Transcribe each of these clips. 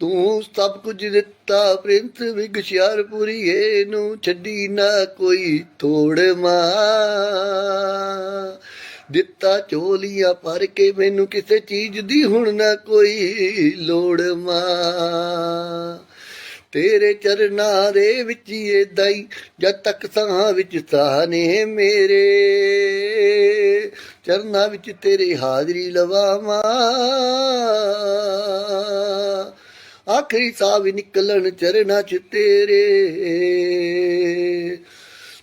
ਤੂੰ ਸਭ ਕੁਝ ਦਿੱਤਾ, ਪ੍ਰਿੰਸ ਵਿਗਸ਼ਿਆਰਪੁਰੀਏ ਨੂੰ ਛੱਡੀ ਨਾ ਕੋਈ ਤੋੜ ਮਾਂ। ਦਿੱਤਾ ਚੋਲੀਆਂ ਭਰ ਕੇ ਮੈਨੂੰ ਕਿਸੇ ਚੀਜ਼ ਦੀ ਹੁਣ ਨਾ ਕੋਈ ਲੋੜ ਮਾਂ। ਤੇਰੇ ਚਰਨਾਂ ਦੇ ਵਿੱਚ ਹੀ ਏਦਾਂ ਹੀ, ਜਦ ਤੱਕ ਸਾਹ ਵਿੱਚ ਸਾਹ ਨੇ ਮੇਰੇ। ਚਰਨਾਂ ਵਿੱਚ ਤੇਰੀ ਹਾਜ਼ਰੀ ਲਵਾਵਾਂ। ਆਖਰੀ ਸਾਹ ਵੀ ਨਿਕਲਣ ਚਰਨਾਂ ਚ ਤੇਰੇ।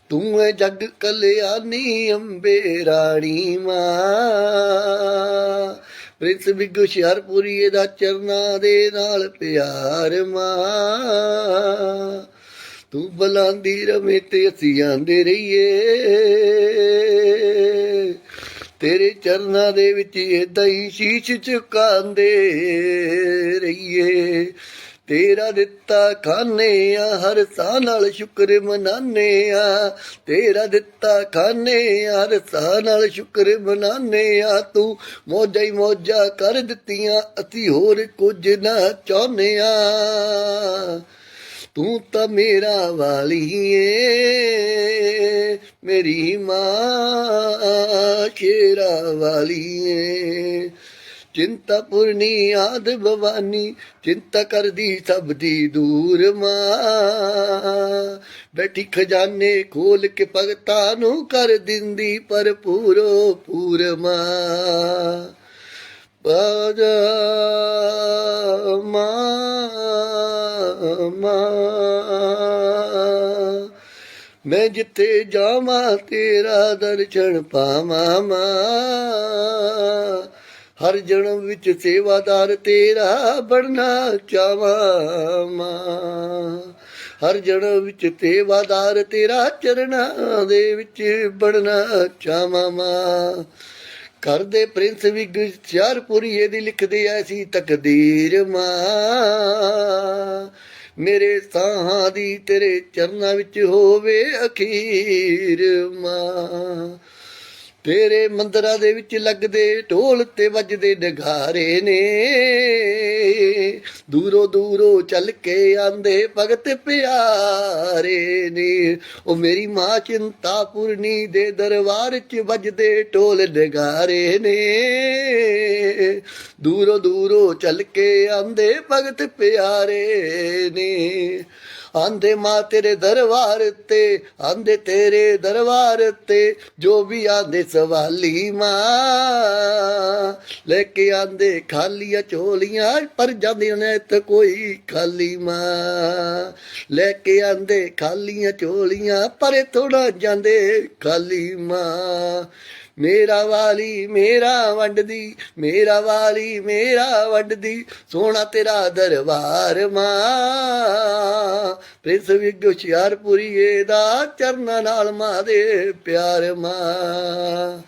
ਤੂੰ ਹੈ ਜਗ ਕਲਿਆਣੀ ਅੰਬੇ ਰਾਣੀ ਮਾਂ ਪ੍ਰਿੰਸ ਬਿੱਗੂ ਹੁਸ਼ਿਆਰਪੁਰੀ ਦਾ ਚਰਨਾਂ ਦੇ ਨਾਲ ਪਿਆਰ ਮਾਂ। ਤੂੰ ਬਲਾਂਦੀ ਰਵੇਂ ਤੇ ਅਸੀਂ ਆਂਦੇ ਰਹੀਏ। ਤੇਰੇ ਚਰਨਾਂ ਦੇ ਵਿੱਚ ਏਦਾਂ ਹੀ ਸ਼ੀਸ਼ ਝੁਕਾਉਂਦੇ ਰਹੀਏ। ਤੇਰਾ ਦਿੱਤਾ ਖਾਨੇ ਆ, ਹਰ ਸਾਹ ਨਾਲ ਸ਼ੁਕਰ ਮਨਾਨੇ ਆ। ਤੇਰਾ ਦਿੱਤਾ ਖਾਨੇ ਆ, ਹਰ ਸਾਹ ਨਾਲ ਸ਼ੁਕਰ ਮਨਾਨੇ ਆ। ਤੂੰ ਮੋਜਾਂ ਹੀ ਮੋਜਾਂ ਕਰ ਦਿੱਤੀਆਂ, ਅਸੀਂ ਹੋਰ ਕੁਝ ਨਾ ਚਾਹੁੰਦੇ ਆ। ਤੂੰ ਤਾਂ ਮੇਰਾ ਵਾਲੀ ਏ, ਮੇਰੀ ਮਾਂ, ਸ਼ੇਰਾ ਵਾਲੀ ਏ। ਚਿੰਤਾ ਪੁਰਨੀ ਆਦ ਭਵਾਨੀ, ਚਿੰਤਾ ਕਰਦੀ ਸਭ ਦੀ ਦੂਰ ਮਾਂ। ਬੈਠੀ ਖਜ਼ਾਨੇ ਖੋਲ ਕੇ ਭਗਤਾਂ ਨੂੰ ਕਰ ਦਿੰਦੀ ਪਰ ਪੂਰੋ ਪੂਰ ਮਾਂ। ਬਾਜਾ ਮਾਂ ਮਾਂ। ਮੈਂ ਜਿੱਥੇ ਜਾਵਾਂ ਤੇਰਾ ਦਰਸ਼ਨ ਪਾਵਾਂ ਮਾਂ। ਹਰ ਜਨਮ ਵਿੱਚ ਸੇਵਾਦਾਰ ਤੇਰਾ ਬਣਨਾ ਚਾਹਾਂ ਮਾਂ। ਹਰ ਜਨਮ ਵਿੱਚ ਸੇਵਾਦਾਰ ਤੇਰਾ ਚਰਨਾਂ ਦੇ ਵਿੱਚ ਬਣਨਾ ਚਾਹਾਂ ਮਾਂ। ਕਰਦੇ ਪ੍ਰਿੰਸ ਵੀ ਗੁਸ਼ਿਆਰਪੁਰੀਏ ਦੀ ਲਿਖਦੇ ਐਸੀ ਤਕਦੀਰ ਮਾਂ। ਮੇਰੇ ਸਾਹਾਂ ਦੀ ਤੇਰੇ ਚਰਨਾਂ ਵਿੱਚ ਹੋਵੇ ਅਖੀਰ ਮਾਂ। ਤੇਰੇ ਮੰਦਰਾਂ ਦੇ ਵਿੱਚ ਲੱਗਦੇ ਢੋਲ ਤੇ ਵੱਜਦੇ ਨਗਾਰੇ ਨੇ। ਦੂਰੋਂ ਦੂਰੋਂ ਚੱਲ ਕੇ ਆਂਦੇ ਭਗਤ ਪਿਆਰੇ ਨੇ। ਉਹ ਮੇਰੀ ਮਾਂ ਚਿੰਤਾਪੁਰਨੀ ਦੇ ਦਰਬਾਰ 'ਚ ਵੱਜਦੇ ਢੋਲ ਨਗਾਰੇ ਨੇ। ਦੂਰੋਂ ਦੂਰੋਂ ਚੱਲ ਕੇ ਆਂਦੇ ਭਗਤ ਪਿਆਰੇ ਨੇ। ਆਂਦੇ ਮਾਂ ਤੇਰੇ ਦਰਬਾਰ ਤੇ, ਆਂਦੇ ਤੇਰੇ ਦਰਬਾਰ ਤੇ, ਜੋ ਵੀ ਆਂਦੇ ਸਵਾਲੀ ਮਾਂ। ਲੈ ਕੇ ਆਂਦੇ ਖਾਲੀਆਂ ਝੋਲੀਆਂ, ਪਰ ਜਾਂਦੀਆਂ ਨੇ ਤੇ ਕੋਈ ਖਾਲੀ ਮਾਂ। ਲੈ ਕੇ ਆਂਦੇ ਖਾਲੀਆਂ ਝੋਲੀਆਂ, ਪਰ ਥੋੜਾ ਜਾਂਦੇ ਖਾਲੀ ਮਾਂ। ਮੇਰਾ ਵਾਲੀ, ਮੇਰਾ ਵੰਡਦੀ, ਮੇਰਾ ਵਾਲੀ, ਮੇਰਾ ਵੰਡਦੀ, ਸੋਹਣਾ ਤੇਰਾ ਦਰਬਾਰ ਮਾਂ। ਪ੍ਰਿੰਸ ਵਿਗ ਹੁਸ਼ਿਆਰਪੁਰੀਏ ਦਾ ਚਰਨਾਂ ਨਾਲ ਮਾਂ ਦੇ ਪਿਆਰ ਮਾਂ।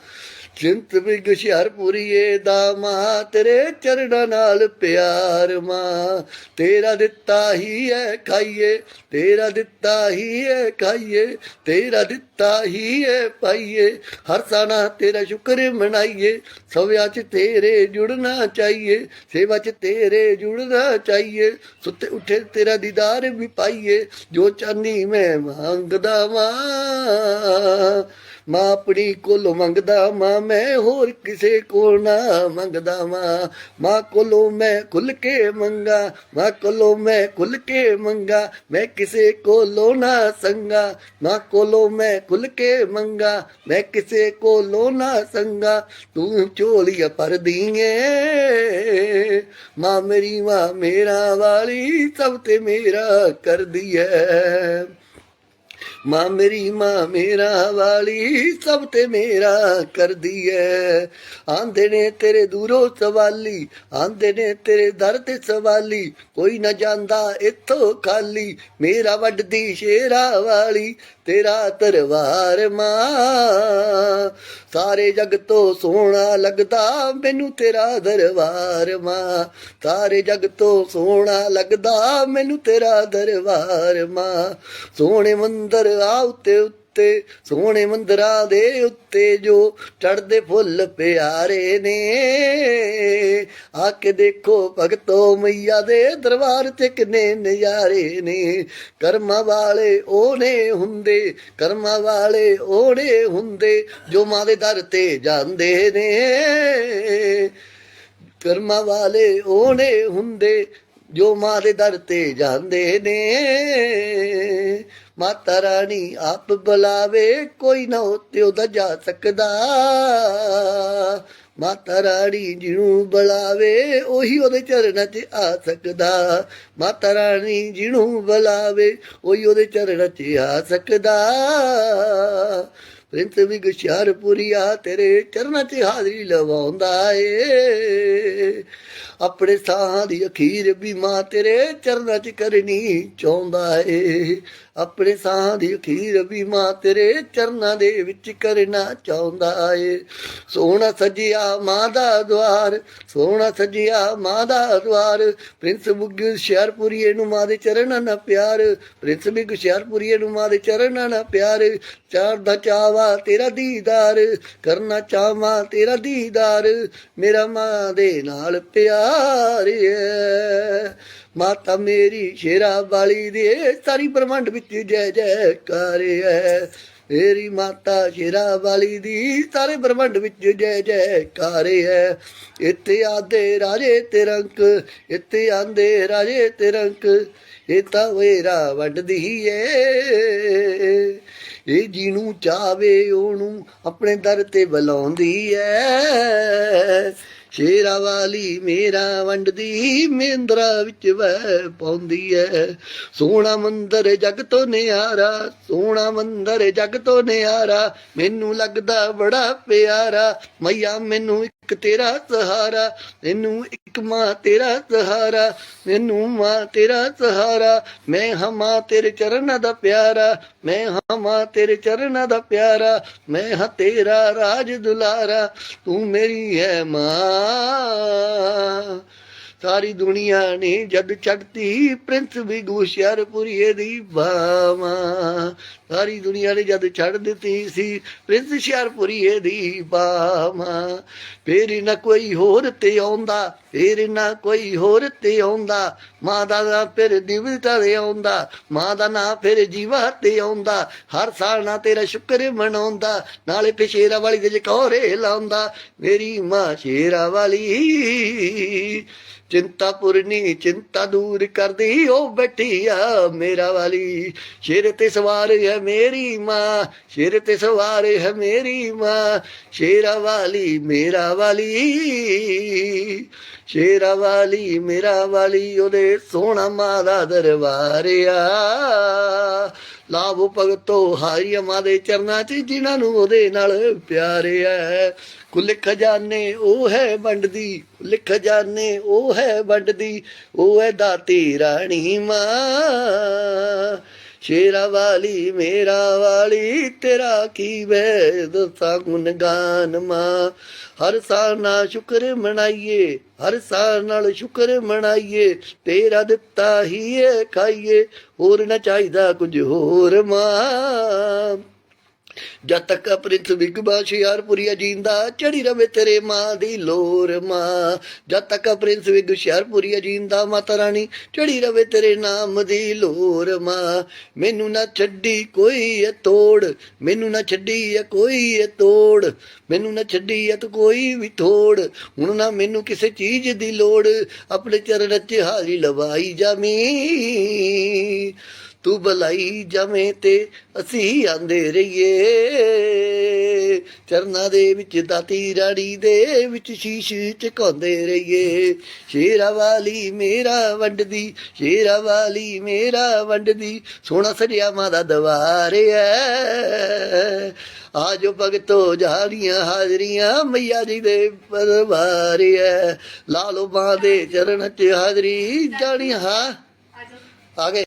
ਚਿੰਤ ਵਿਗ ਹੁਸ਼ਿਆਰਪੁਰੀਏ ਦਾ ਮਾਂ, ਤੇਰੇ ਚਰਨਾਂ ਨਾਲ ਪਿਆਰ ਮਾਂ। ਤੇਰਾ ਦਿੱਤਾ ਹੀ ਹੈ ਖਾਈਏ, ਤੇਰਾ ਦਿੱਤਾ ਹੀ ਹੈ ਖਾਈਏ, ਤੇਰਾ ਦਿੱਤਾ ਹੀ ਹੈ ਪਾਈਏ। ਹਰ ਸਾਨਾ ਤੇਰਾ ਸ਼ੁਕਰ ਮਨਾਈਏ ਸਵਿਆ ਚ ਤੇਰੇ ਜੁੜਨਾ ਚਾਹੀਏ, ਸੇਵਾ ਚ ਤੇਰੇ ਜੁੜਨਾ ਚਾਹੀਏ। ਸੁੱਤੇ ਉੱਠੇ ਤੇਰਾ ਦੀਦਾਰ ਵੀ ਪਾਈਏ, ਜੋ ਚਾਹਨੀ ਮੈਂ ਮੰਗਦਾ ਵਾਂ। ਮਾਂ ਆਪਣੀ ਕੋਲੋਂ ਮੰਗਦਾ ਮਾਂ, ਮੈਂ ਹੋਰ ਕਿਸੇ ਕੋਲ ਨਾ ਮੰਗਦਾ ਮਾਂ। ਮਾਂ ਕੋਲੋਂ ਮੈਂ ਖੁੱਲ ਕੇ ਮੰਗਾ, ਮਾਂ ਕੋਲੋਂ ਮੈਂ ਖੁੱਲ ਕੇ ਮੰਗਾ, ਮੈਂ ਕਿਸੇ ਕੋਲੋਂ ਨਾ ਸੰਗਾ। ਮਾਂ ਕੋਲੋਂ ਮੈਂ ਖੁੱਲ ਕੇ ਮੰਗਾ, ਮੈਂ ਕਿਸੇ ਕੋਲੋਂ ਨਾ ਸੰਗਾ। ਤੂੰ ਝੋਲੀਆਂ ਭਰਦੀ ਏ ਮਾਂ ਮੇਰੀ ਮਾਂ, ਮੇਰਾ ਵਾਲੀ ਸਭ ਤੇ ਮੇਰਾ ਕਰਦੀ ਐ। ਮਾਂ ਮੇਰੀ, ਮਾਂ ਮੇਰਾ ਵਾਲੀ ਸਭ ਤੇ ਮੇਰਾ ਕਰਦੀ ਐ। ਆਂਦੇ ਨੇ ਤੇਰੇ ਦੂਰੋਂ ਸਵਾਲੀ, ਆਂਦੇ ਨੇ ਤੇਰੇ ਦਰ ਤੇ ਸਵਾਲੀ, ਕੋਈ ਨਾ ਜਾਂਦਾ ਇੱਥੋਂ ਖਾਲੀ। ਮੇਰਾ ਵੱਡਦੀ ਸ਼ੇਰਾ ਵਾਲੀ, ਤੇਰਾ ਦਰਬਾਰ ਮਾਂ। ਸਾਰੇ ਜਗ ਤੋਂ ਸੋਹਣਾ ਲੱਗਦਾ ਮੈਨੂੰ ਤੇਰਾ ਦਰਬਾਰ ਮਾਂ। ਸਾਰੇ ਜਗ ਤੋਂ ਸੋਹਣਾ ਲੱਗਦਾ ਮੈਨੂੰ ਤੇਰਾ ਦਰਬਾਰ ਮਾਂ। ਸੋਹਣੇ ਮੰਦਰ ਆ ਉੱਤੇ ਉੱਤੇ, ਸੋਹਣੇ ਮੰਦਰਾਂ ਦੇ ਉੱਤੇ ਜੋ ਚੜਦੇ ਫੁੱਲ ਪਿਆਰੇ ਨੇ। ਆ ਕੇ ਦੇਖੋ ਭਗਤੋ ਮਈਆ ਦੇ ਦਰਬਾਰ ਤੇ ਕਿੰਨੇ ਨਜ਼ਾਰੇ ਨੇ। ਕਰਮਾਂ ਵਾਲੇ ਉਹਨੇ ਹੁੰਦੇ, ਕਰਮਾਂ ਵਾਲੇ ਉਹਨੇ ਹੁੰਦੇ, ਜੋ ਮਾਂ ਦੇ ਦਰ ਤੇ ਜਾਂਦੇ ਨੇ। ਕਰਮਾਂ ਵਾਲੇ ਉਹਨੇ ਹੁੰਦੇ, ਜੋ ਮਾਂ ਦੇ ਦਰ ਤੇ ਜਾਂਦੇ ਨੇ। ਮਾਤਾ ਰਾਣੀ ਆਪ ਬੁਲਾਵੇ, ਕੋਈ ਨਾ ਉੱਤੇ ਉਹਦਾ ਜਾ ਸਕਦਾ। ਮਾਤਾ ਰਾਣੀ ਜਿਹਨੂੰ ਬੁਲਾਵੇ, ਉਹੀ ਉਹਦੇ ਚਰਨਾਂ 'ਚ ਆ ਸਕਦਾ। ਮਾਤਾ ਰਾਣੀ ਜਿਹਨੂੰ ਬੁਲਾਵੇ, ਉਹੀ ਉਹਦੇ ਚਰਨਾਂ 'ਚ ਆ ਸਕਦਾ। ਪ੍ਰਿੰਸ ਵੀ ਗੁਸ਼ਿਆਰਪੁਰੀਆ ਤੇਰੇ ਚਰਨਾਂ 'ਚ ਹਾਜ਼ਰੀ ਲਵਾਉਂਦਾ ਏ। ਆਪਣੇ ਸਾਹ ਦੀ ਅਖੀਰ ਵੀ ਮਾਂ ਤੇਰੇ ਚਰਨਾਂ 'ਚ ਕਰਨੀ ਚਾਹੁੰਦਾ ਏ। ਆਪਣੇ ਸਾਹ ਦੀ ਅਖੀਰ ਵੀ ਮਾਂ ਤੇਰੇ ਚਰਨਾਂ ਦੇ ਵਿੱਚ ਕਰਨਾ ਚਾਹੁੰਦਾ ਏ। ਸੋਹਣਾ ਸਜਿਆ ਮਾਂ ਦਾ ਦਵਾਰ ਸੋਹਣਾ ਸਜਿਆ ਮਾਂ ਦਾ ਦਵਾਰ ਪ੍ਰਿੰਸ ਬੁੱਗ ਸ਼ਹਿਰਪੁਰੀਏ ਨੂੰ ਮਾਂ ਦੇ ਚਰਨਾਂ ਨਾਲ ਪਿਆਰ। ਪ੍ਰਿੰਸ ਵੀ ਹੁਸ਼ਿਆਰਪੁਰੀਏ ਨੂੰ ਮਾਂ ਦੇ ਚਰਨਾਂ ਨਾਲ ਪਿਆਰ। ਚਾਰ ਦਾ ਚਾਵਾ ਤੇਰਾ ਦੀਦਾਰ, ਕਰਨਾ ਚਾਹਾਂ ਤੇਰਾ ਦੀਦਾਰ। ਮੇਰਾ ਮਾਂ ਦੇ ਨਾਲ ਪਿਆਰ ਏ। ਮਾਤਾ ਮੇਰੀ ਸ਼ੇਰਾ ਵਾਲੀ ਦੇ ਸਾਰੀ ਬ੍ਰਹਮੰਡ ਵਿੱਚ ਜੈ ਜੈਕਾਰ ਹੈ। ਮੇਰੀ ਮਾਤਾ ਸ਼ੇਰਾ ਵਾਲੀ ਦੀ ਸਾਰੇ ਬ੍ਰਹਮੰਡ ਵਿੱਚ ਜੈ ਜੈਕਾਰ ਹੈ। ਇੱਥੇ ਆਦੇ ਰਾਜੇ ਤਿਰੰਕ, ਇੱਥੇ ਆਂਦੇ ਰਾਜੇ ਤਿਰੰਕ, ਇਹ ਤਾਂ ਵੇਰਾ ਵੱਡਦੀ ਏ। ਇਹ ਜਿਹਨੂੰ ਚਾਵੇ ਉਹਨੂੰ ਆਪਣੇ ਦਰ ਤੇ ਬੁਲਾਉਂਦੀ ਐ ਸ਼ੇਰਾ ਵਾਲੀ ਮੇਰਾ ਵੰਡਦੀ ਮਹਿੰਦਰਾ ਵਿੱਚ ਵਹਿ ਪਾਉਂਦੀ ਐ। ਸੋਹਣਾ ਮੰਦਰ ਜਗ ਤੋਂ ਨਿਆਰਾ, ਸੋਹਣਾ ਮੰਦਰ ਜਗ ਤੋਂ ਨਿਆਰਾ, ਮੈਨੂੰ ਲੱਗਦਾ ਬੜਾ ਪਿਆਰਾ। ਮਈਆ ਮੈਨੂੰ ਇੱਕ ਤੇਰਾ ਸਹਾਰਾ ਮੈਨੂੰ ਇੱਕ ਮਾਂ, ਤੇਰਾ ਸਹਾਰਾ ਮੈਨੂੰ ਮਾਂ, ਤੇਰਾ ਸਹਾਰਾ। ਮੈਂ ਹਾਂ ਮਾਂ ਤੇਰੇ ਚਰਨਾਂ ਦਾ ਪਿਆਰਾ, ਮੈਂ ਹਾਂ ਤੇਰੇ ਚਰਨਾਂ ਦਾ ਪਿਆਰਾ, ਮੈਂ ਹਾਂ ਤੇਰਾ ਰਾਜ ਦੁਲਾਰਾ, ਤੂੰ ਮੇਰੀ ਹੈ ਮਾਂ। ਸਾਰੀ ਦੁਨੀਆ ਨੇ ਜਦ ਛੱਡਤੀ ਪ੍ਰਿੰਸ ਵੀ ਗੁਸ਼ਿਆਰਪੁਰੀਏ ਦੀ ਬਾਵਾ। ਸਾਰੀ ਦੁਨੀਆ ਨੇ ਜਦ ਛੱਡ ਦਿੱਤੀ ਸੀ, ਪ੍ਰਿੰਸ ਹੁਸ਼ਿਆਰਪੁਰੀਏ ਦੀ ਬਾਵਾ। ਫੇਰ ਨਾ ਕੋਈ ਹੋਰ ਤੇ ਆਉਂਦਾ ਫੇਰ ਨਾ ਕੋਈ ਹੋਰ ਤੇ ਆਉਂਦਾ। ਮਾਂ ਦਾ ਨਾਂ ਫਿਰ ਦਿਵਤਾ ਤੇ ਆਉਂਦਾ। ਮਾਂ ਦਾ ਨਾਂ ਫਿਰ ਜੀਵਾ ਤੇ ਆਉਂਦਾ। ਹਰ ਸਾਲ ਨਾ ਤੇਰਾ ਸ਼ੁਕਰ ਮਨਾਉਂਦਾ। ਨਾਲੇ ਪਿਸ਼ੇਰਾ ਵਾਲੀ ਦੇ ਜਕੌਰੇ ਲਾਉਂਦਾ। ਮੇਰੀ ਮਾਂ ਸ਼ੇਰਾ ਵਾਲੀ ਚਿੰਤਾ ਪੁਰਨੀ ਚਿੰਤਾ ਦੂਰ ਕਰਦੀ। ਉਹ ਬੈਠੀ ਆ ਮੇਰਾ ਵਾਲੀ। ਸ਼ੇਰ ਤੇ ਸਵਾਰ ਹੈ ਮੇਰੀ ਮਾਂ। ਸ਼ੇਰ ਤੇ ਸਵਾਰ ਹੈ ਮੇਰੀ ਮਾਂ। ਸ਼ੇਰਾ ਵਾਲੀ ਮੇਰਾ ਵਾਲੀ। ਸ਼ੇਰਾ ਵਾਲੀ, ਮੇਰਾ ਵਾਲੀ, ਉਹਦੇ ਸੋਹਣਾ ਮਾਂ ਦਾ ਦਰਬਾਰ ਆ ਲਾਭੋ ਭਗਤੋ, ਹਾਰੀ ਮਾਂ ਦੇ ਚਰਨਾਂ 'ਚ ਜਿਨ੍ਹਾਂ ਨੂੰ ਉਹਦੇ ਨਾਲ ਪਿਆਰ ਹੈ ਕੁੱਲ ਖਜ਼ਾਨੇ ਉਹ ਹੈ ਵੰਡਦੀ, ਕੁੱਲ ਖਜ਼ਾਨੇ ਉਹ ਹੈ ਵੰਡਦੀ, ਉਹ ਹੈ ਦਾਤੀ ਰਾਣੀ ਮਾਂ। ਸ਼ੇਰਾ ਵਾਲੀ, ਮੇਰਾ ਵਾਲੀ, ਤੇਰਾ ਕੀ ਵੇ ਦਸਾਂ ਗੁਣਗਾਨ ਮਾਂ। ਹਰ ਸਾਲ ਨਾਲ ਸ਼ੁਕਰ ਮਨਾਈਏ, ਹਰ ਸਾਲ ਨਾਲ ਸ਼ੁਕਰ ਮਨਾਈਏ, ਤੇਰਾ ਦਿੱਤਾ ਹੀ ਏ ਖਾਈਏ, ਹੋਰ ਨਾ ਚਾਹੀਦਾ ਕੁਝ ਹੋਰ ਮਾਂ। ਜਦ ਤੱਕ ਪ੍ਰਿੰਸ ਵਿਗਬਾ ਸ਼ਿਆਰਪੁਰੀਆ ਜਿੰਦਾ ਚੜੀ ਰਵੇ ਤੇਰੇ ਮਾਂ ਦੀ ਲੋਰ ਮਾਂ। ਜਦ ਤੱਕ ਪ੍ਰਿੰਸ ਵਿਗ ਸ਼ਿਆਰਪੁਰੀਆ ਜਿੰਦਾ ਮਾਤਾ ਰਾਣੀ, ਚੜੀ ਰਵੇ ਤੇਰੇ ਨਾਮ ਦੀ ਲੋਰ ਮਾਂ। ਮੈਨੂੰ ਨਾ ਛੱਡੀ ਕੋਈ ਇਹ ਤੋੜ, ਮੈਨੂੰ ਨਾ ਛੱਡੀ ਇਹ ਕੋਈ ਇਹ ਤੋੜ, ਮੈਨੂੰ ਨਾ ਛੱਡੀ ਇਹ ਤੂੰ ਕੋਈ ਵੀ ਤੋੜ ਹੁਣ ਨਾ ਮੈਨੂੰ ਕਿਸੇ ਚੀਜ਼ ਦੀ ਲੋੜ, ਆਪਣੇ ਚਰਨ 'ਚ ਹਾਜ਼ਰੀ ਲਵਾਈ ਜਾਮੀ ਤੂੰ ਬਲਾਈ ਜਵੇਂ ਤੇ ਅਸੀਂ ਆਂਦੇ ਰਹੀਏ। ਚਰਨਾਂ ਦੇ ਵਿੱਚ ਦਾਤੀ ਰਾੜੀ ਦੇ ਵਿੱਚ ਸ਼ੀਸ਼ ਝੁਕਾਉਂਦੇ ਰਹੀਏ। ਸ਼ੇਰਾ ਵਾਲੀ ਮੇਰਾ ਵੰਡਦੀ, ਸ਼ੇਰਾ ਵਾਲੀ ਮੇਰਾ ਵੰਡਦੀ, ਸੋਹਣਾ ਸਰਿਆ ਮਾਂ ਦਾ ਦਵਾਰ ਐ। ਆਜੋ ਭਗਤੋ ਜਾਣੀਆਂ ਹਾਜ਼ਰੀਆਂ, ਮਈਆ ਜੀ ਦੇ ਪਰਵਾਰ ਐ। ਲਾਲੋ ਮਾਂ ਦੇ ਚਰਨ ਚ ਹਾਜ਼ਰੀ, ਜਾਣੀਆਂ ਹਾਂ। ਆ ਗਏ।